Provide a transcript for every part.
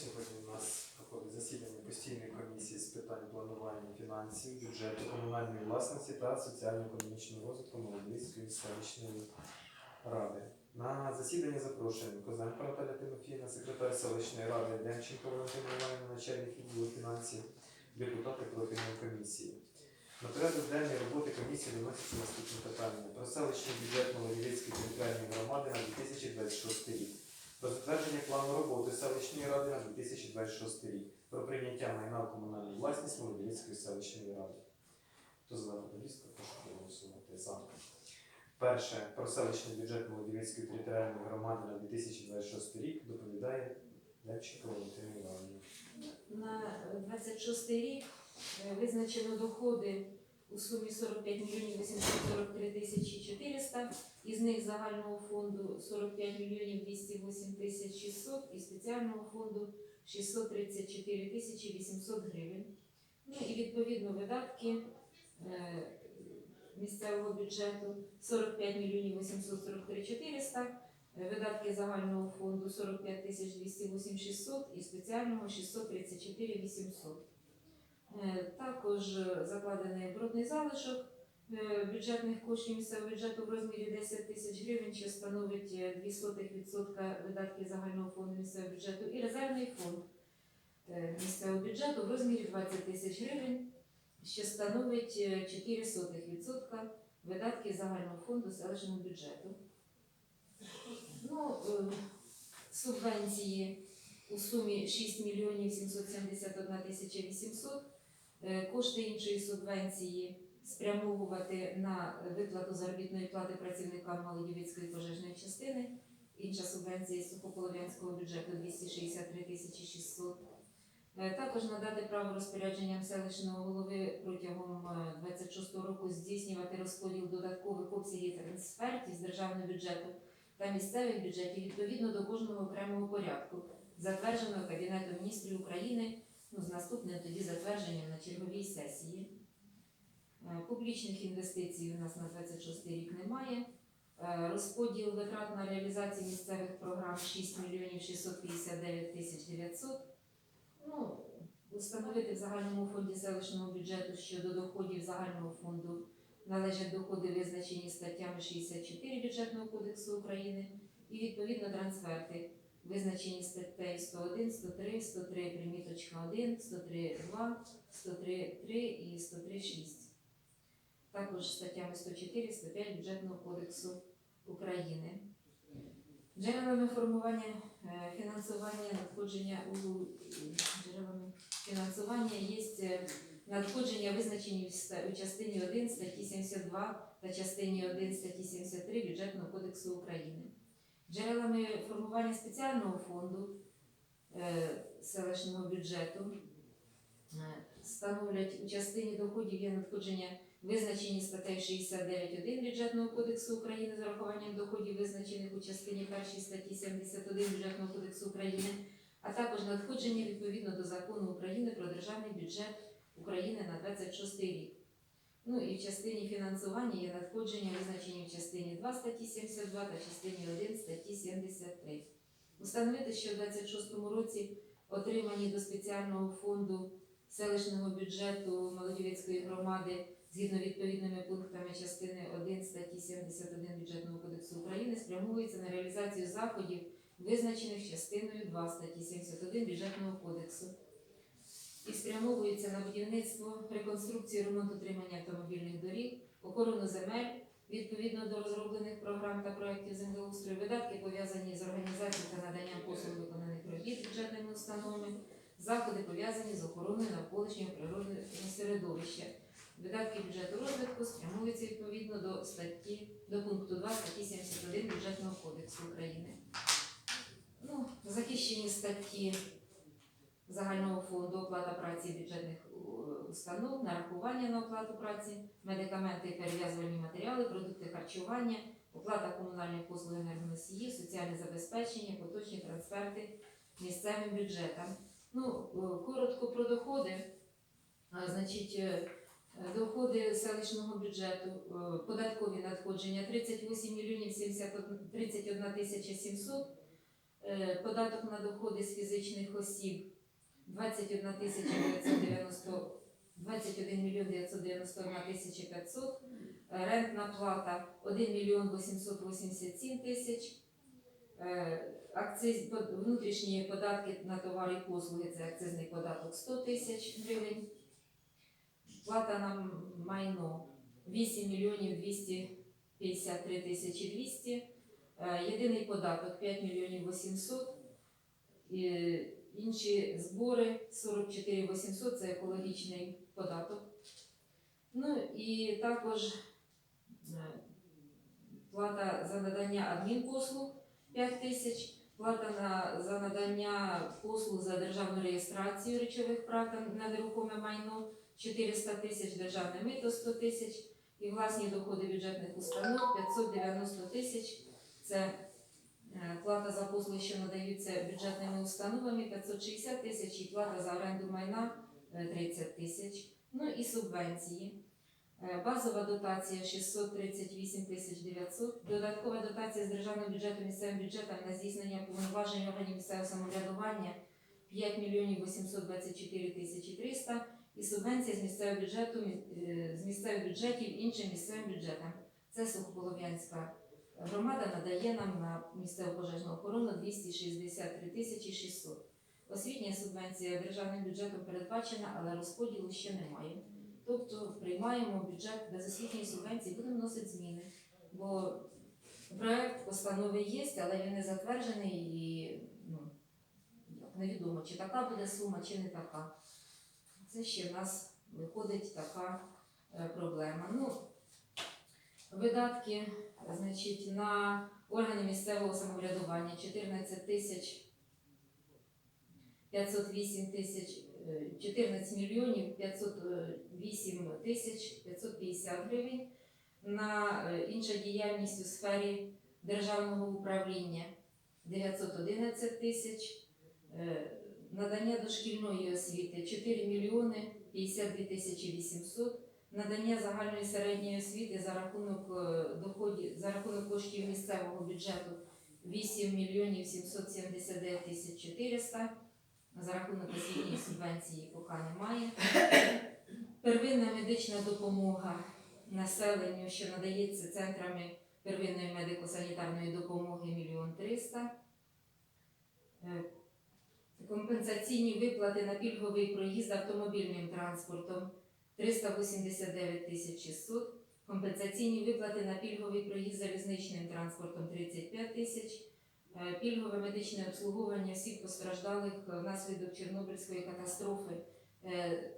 Сьогодні у нас проходить засідання постійної комісії з питань планування фінансів, бюджету, комунальної власності та соціально-економічного розвитку Молодицької селищної ради. На засідання запрошуємо Козенко Наталя Тимофіївна, секретар селищної ради, Демченко Валентина Іванівна, начальник відділу фінансів, депутати профільної комісії. На порядок денний роботи комісії виносяться наступні питання про селищний бюджет Молодівецької територіальної громади на 2026 рік про затвердження плану роботи селищної ради на 2026 рік, про прийняття майна в комунальну власність Молодівецької селищної ради. Хто за повістку, прошу проголосувати за. Перше про селищний бюджет Молодівецької територіальної громади на 2026 рік доповідає Левченко Валентина Іванівна. На 26 рік е, визначено доходи у сумі 45 мільйонів 843 тисячі 400, із них загального фонду 45 мільйонів 208 тисяч 600 і спеціального фонду 634 тисячі 800 гривень. Ну і відповідно видатки е, місцевого бюджету 45 мільйонів 843 400, Е, Видатки загального фонду 45 тисяч 208 600 і спеціального 634 800. Е, Також закладений оборотний залишок бюджетних коштів місцевого бюджету в розмірі 10 тисяч гривень, що становить е, 0,02% видатків загального фонду місцевого бюджету, і резервний фонд е, місцевого бюджету в розмірі 20 тисяч гривень, що становить е, 0,04% видатків загального фонду селищного бюджету. Ну, е, субвенції у сумі 6 мільйонів 771 тисяча 800. Е, Кошти іншої субвенції спрямовувати на виплату заробітної плати працівникам Малодівецької пожежної частини. Інша субвенція з сухополов'янського бюджету 263 тисячі 600. Е, Також надати право розпорядженням селищного голови протягом 26 року здійснювати розподіл додаткових обсягів трансфертів з державного бюджету та місцевих бюджетів відповідно до кожного окремого порядку, затвердженого Кабінетом міністрів України ну, з наступним тоді затвердженням на черговій сесії. Е, Публічних інвестицій у нас на 26 рік немає. Е, Розподіл витрат на реалізацію місцевих програм 6 мільйонів 659 тисяч 900. Ну, установити в загальному фонді селищного бюджету щодо доходів загального фонду належать доходи, визначені статтями 64 бюджетного кодексу України, і відповідно трансферти, визначені статтею 101, 103, 103 приміточка 1, 103 2, 103 3 і 103 6. Також статтями 104, 105 бюджетного кодексу України. Джерелами формування е, фінансування надходження у джерелами фінансування є е, надходження визначені у частині 1 статті 72 та частині 1 статті 73 Бюджетного кодексу України. Джерелами формування спеціального фонду е, селищного бюджету е, становлять у частині доходів є надходження визначені статтею 69.1 Бюджетного кодексу України з урахуванням доходів, визначених у частині 1 статті 71 Бюджетного кодексу України, а також надходження відповідно до закону України про державний бюджет України на 26 рік. Ну і в частині фінансування є надходження, визначені в частині 2 статті 72 та частині 1 статті 73. Установити, що в 26 році отримані до спеціального фонду селищного бюджету Молодівецької громади згідно відповідними пунктами частини 1 статті 71 Бюджетного кодексу України спрямовується на реалізацію заходів, визначених частиною 2 статті 71 Бюджетного кодексу і спрямовується на будівництво, реконструкцію, ремонт утримання автомобільних доріг, охорону земель відповідно до розроблених програм та проєктів землеустрою, видатки пов'язані з організацією та наданням послуг виконаних робіт бюджетними установами, заходи пов'язані з охороною навколишнього природного середовища. Видатки бюджету розвитку спрямуються відповідно до статті до пункту 2 статті 71 бюджетного кодексу України. Ну, захищені статті загального фонду оплата праці бюджетних е, установ, нарахування на оплату праці, медикаменти і перев'язувальні матеріали, продукти харчування, оплата комунальних послуг енергоносіїв, соціальне забезпечення, поточні трансферти місцевим бюджетам. Ну, е, коротко про доходи. Значить, е, доходи селищного бюджету, е, податкові надходження 38 мільйонів 31 тисяча 700, Е, Податок на доходи з фізичних осіб 21 тисяча 990 21 мільйон 991 тисяча 500. Е, Рентна плата 1 мільйон 887 тисяч. Е, Акциз, внутрішні податки на товари і послуги це акцизний податок 100 тисяч гривень. Плата на майно 8 мільйонів 253 тисячі 200. Е, Єдиний податок 5 мільйонів 800. Інші збори 44 800 це екологічний податок. Ну і також е, плата за надання адмінпослуг 5 тисяч, плата на, за надання послуг за державну реєстрацію речових прав на нерухоме майно 400 тисяч, державне мито 100 тисяч і власні доходи бюджетних установ 590 тисяч. Це е, плата за послуги, що надаються бюджетними установами 560 тисяч і плата за оренду майна е, 30 тисяч. Ну і субвенції. Е, Базова дотація 638 тисяч 900, додаткова дотація з державного бюджету місцевим бюджетом на здійснення повноважень органів місцевого самоврядування 5 мільйонів 824 тисячі 300 і субвенція з місцевого бюджету е, з місцевих бюджетів іншим місцевим бюджетам. Це Сухополов'янська громада надає нам на місцеву пожежну охорону 263 тисячі 600. Освітня субвенція державним бюджетом передбачена, але розподілу ще немає. Тобто приймаємо бюджет без освітньої субвенції, будемо вносити зміни. Бо проект постанови є, але він не затверджений і ну, невідомо, чи така буде сума, чи не така. Це ще в нас виходить така е, проблема. Ну, видатки значить, на органи місцевого самоврядування 14 тисяч 508 тисяч е, 14 мільйонів 508 тисяч 550 гривень. На е, інша діяльність у сфері державного управління 911 тисяч. Надання дошкільної освіти 4 мільйони 52 тисячі 800. Надання загальної середньої освіти за рахунок е, доходів за рахунок коштів місцевого бюджету 8 мільйонів 779 тисяч 400. За рахунок освітньої субвенції поки немає. Первинна медична допомога населенню, що надається центрами первинної медико-санітарної допомоги 1 300 Е, Компенсаційні виплати на пільговий проїзд автомобільним транспортом 389 тисяч 600. Компенсаційні виплати на пільговий проїзд залізничним транспортом 35 тисяч. Е, Пільгове медичне обслуговування осіб постраждалих внаслідок Чорнобильської катастрофи. Е,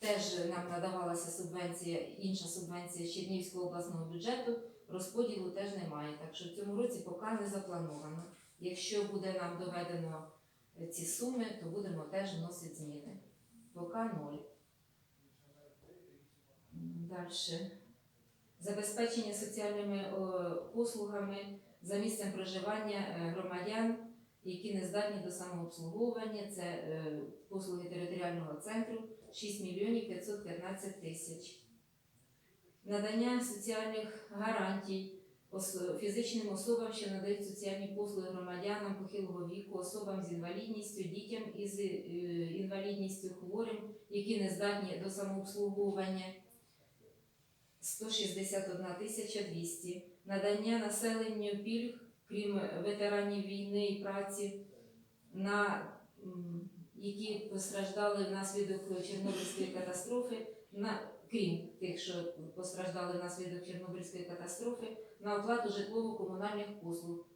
Теж нам надавалася субвенція, інша субвенція з Чернігівського обласного бюджету. Розподілу теж немає. Так що в цьому році поки не заплановано. Якщо буде нам доведено е, ці суми, то будемо теж вносити зміни. Поки ноль. Далі. Забезпечення соціальними послугами за місцем проживання е, громадян, які не здатні до самообслуговування. Це е, послуги територіального центру 6 мільйонів 515 тисяч. Надання соціальних гарантій фізичним особам, що надають соціальні послуги громадянам похилого віку, особам з інвалідністю, дітям із е, інвалідністю хворим, які не здатні до самообслуговування 161 тисяча 200. Надання населенню пільг, крім ветеранів війни і праці, на які постраждали внаслідок Чорнобильської катастрофи, на крім тих, що постраждали внаслідок Чорнобильської катастрофи, на оплату житлово-комунальних послуг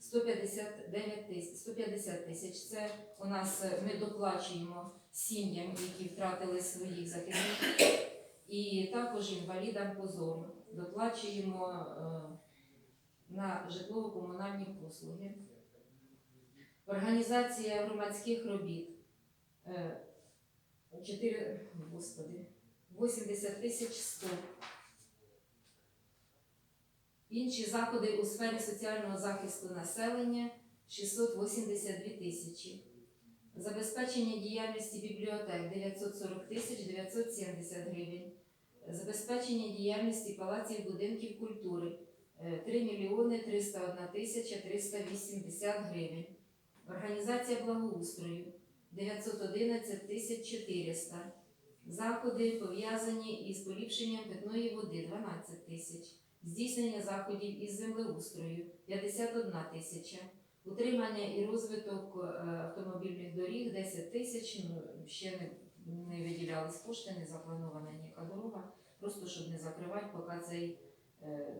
159 тисяч 150 тисяч. Це у нас е, ми доплачуємо сім'ям, які втратили своїх захисників, і також інвалідам по зору. Доплачуємо е, на житлово-комунальні послуги. Організація громадських робіт. Е, 4, господи, 80 тисяч 100. Інші заходи у сфері соціального захисту населення 682 тисячі. Забезпечення діяльності бібліотек 940 тисяч 970 гривень. Забезпечення діяльності палаців будинків культури е, 3 мільйони 301 тисяча 380 гривень. Організація благоустрою 911 тисяч 400. Заходи пов'язані із поліпшенням питної води 12 тисяч. Здійснення заходів із землеустрою 51 тисяча. Утримання і розвиток е, автомобільних доріг 10 тисяч. Ну, ще не, не виділялись кошти, не запланована ніяка дорога. Просто щоб не закривати, поки цей е,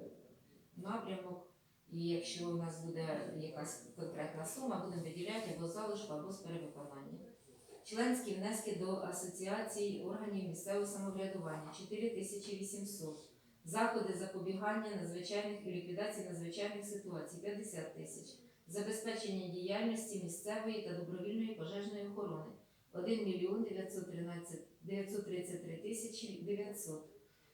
напрямок. І якщо у нас буде якась конкретна сума, будемо виділяти або залишку, або з перевиконання. Членські внески до асоціації органів місцевого самоврядування 4800. Заходи запобігання надзвичайних і ліквідації надзвичайних ситуацій 50 тисяч. Забезпечення діяльності місцевої та добровільної пожежної охорони 1 мільйон 933 тисячі 900.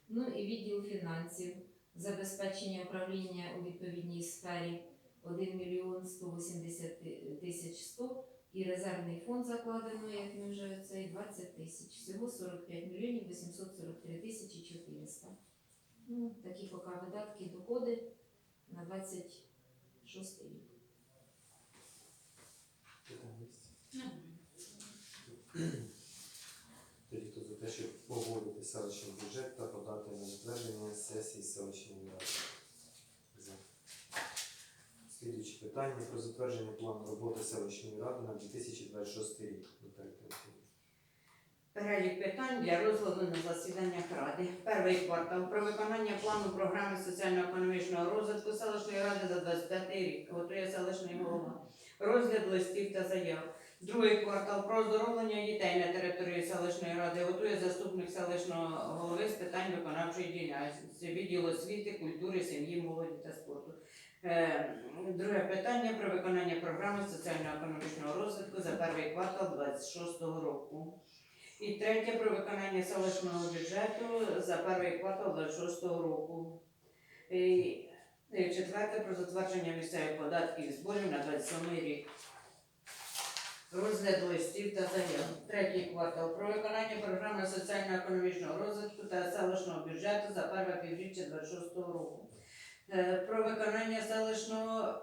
Ну і відділ фінансів, забезпечення управління у відповідній сфері 1 мільйон 180 тисяч 100 і резервний фонд закладено, як ми вже цей 20 тисяч. Всього 45 мільйонів 843 тисячі 400. Ну, такі поки видатки, доходи на 26 рік. Тоді хто за те, щоб погодити селищний бюджет та подати на затвердження сесії селищної ради. Слідуюче питання про затвердження плану роботи селищної ради на 2026 рік. Перелік питань для розгляду на засіданнях Ради. Перший квартал про виконання плану програми соціально-економічного розвитку селищної ради за 25 рік. Готує селищний голова. Розгляд листів та заяв. Другий квартал про оздоровлення дітей на території селищної ради готує заступник селищного голови з питань виконавчої діяльності, відділ освіти, культури, сім'ї, молоді та спорту. Е, Друге питання про виконання програми соціально-економічного розвитку за перший квартал 26 року. І третє про виконання селищного бюджету за перший квартал 26 року. І четверте про затвердження місцевих податків і зборів на 27 рік. Розгляд листів та заяв. Третій квартал про виконання програми соціально-економічного розвитку та селищного бюджету за перше півріччя 26 року. Е, Про виконання селищного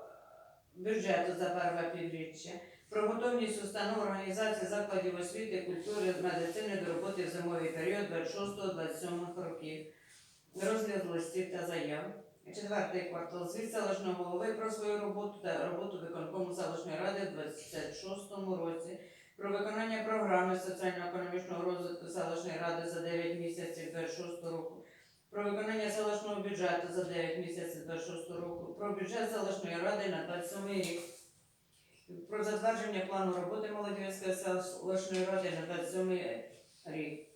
бюджету за перше півріччя про готовність установ організації закладів освіти, культури, медицини до роботи в зимовий період 26-27 років. Розгляд листів та заяв. Четвертий квартал звіт селищного голови про свою роботу та роботу виконкому селищної ради в 26-му році. Про виконання програми соціально-економічного розвитку селищної ради за 9 місяців 26 року. Про виконання селищного бюджету за 9 місяців 26 року. Про бюджет селищної ради на 27 рік про затвердження плану роботи Молодівської селищної ради на 27 рік.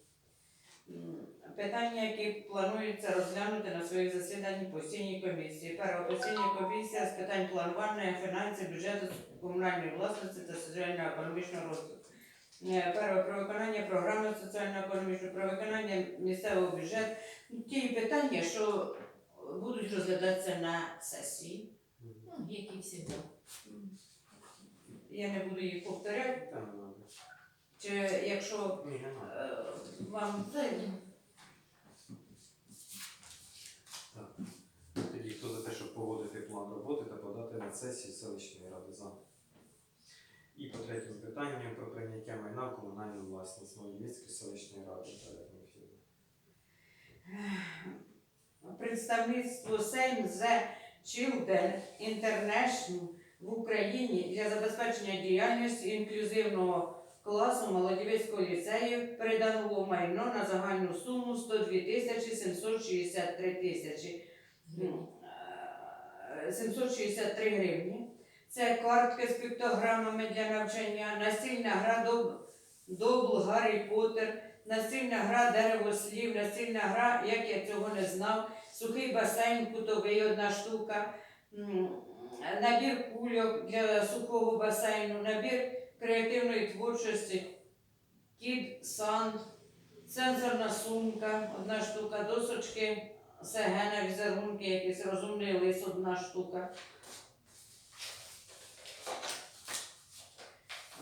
Питання, які планується розглянути на своїх засіданні постійній комісії. Перша постійна комісія з питань планування фінансів, бюджету, комунальної власності та соціально-економічного розвитку. Е, Перше про виконання програми соціально-економічної, про виконання місцевого бюджету. Ті питання, що будуть розглядатися на сесії. Ну, які всі. Я не буду їх повторяти. Чи якщо Ні, не надо. е, вам це Тоді хто за те, щоб погодити план роботи та подати на сесію селищної ради за. І по третьому питанню про прийняття майна в комунальну власність Молодівської селищної ради. Наталія Тимофіївна. представництво Same the Children International в Україні для забезпечення діяльності інклюзивного класу Молодівського ліцею передано майно на загальну суму 102 тисячі 763 тисячі. Ну, е, 763 гривні. Це картки з піктограмами для навчання, настільна гра Доб- Гаррі Поттер, настільна гра деревослів, настільна гра, як я цього не знав, сухий басейн кутовий одна штука, набір кульок для сухого басейну, набір креативної творчості, кід санд, сенсорна сумка, одна штука, досочки, сегена, візерунки, якийсь розумний лис, одна штука.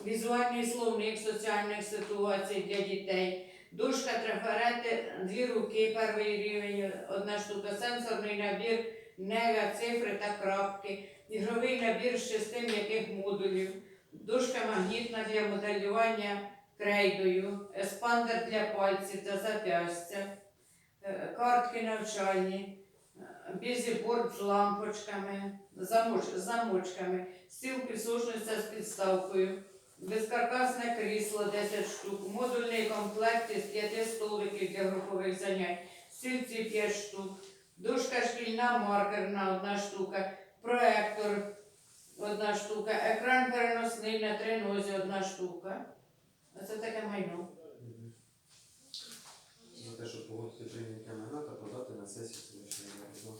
Візуальний словник соціальних ситуацій для дітей. Дошка трафарети, дві руки, перший рівень, одна штука, сенсорний набір нега, цифри та крапки, ігровий набір з шести м'яких модулів, дужка магнітна для моделювання крейдою, еспандер для пальців та зап'ястя, е, картки навчальні, е, бізіборд з лампочками, замоч, замочками, стіл пісочниця з підставкою, безкаркасне крісло 10 штук, модульний комплект із 5 столиків для групових занять, стільці 5 штук, дошка шкільна маркерна 1 штука, проектор 1 штука, екран переносний на три нозі 1 штука. Оце таке майно. За те, щоб погодити прийняття майна та подати на сесію сьогоднішнього дня.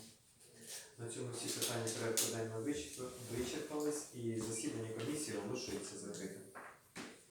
На цьому всі питання порядку денного вичерпались і засідання комісії оголошується закритим.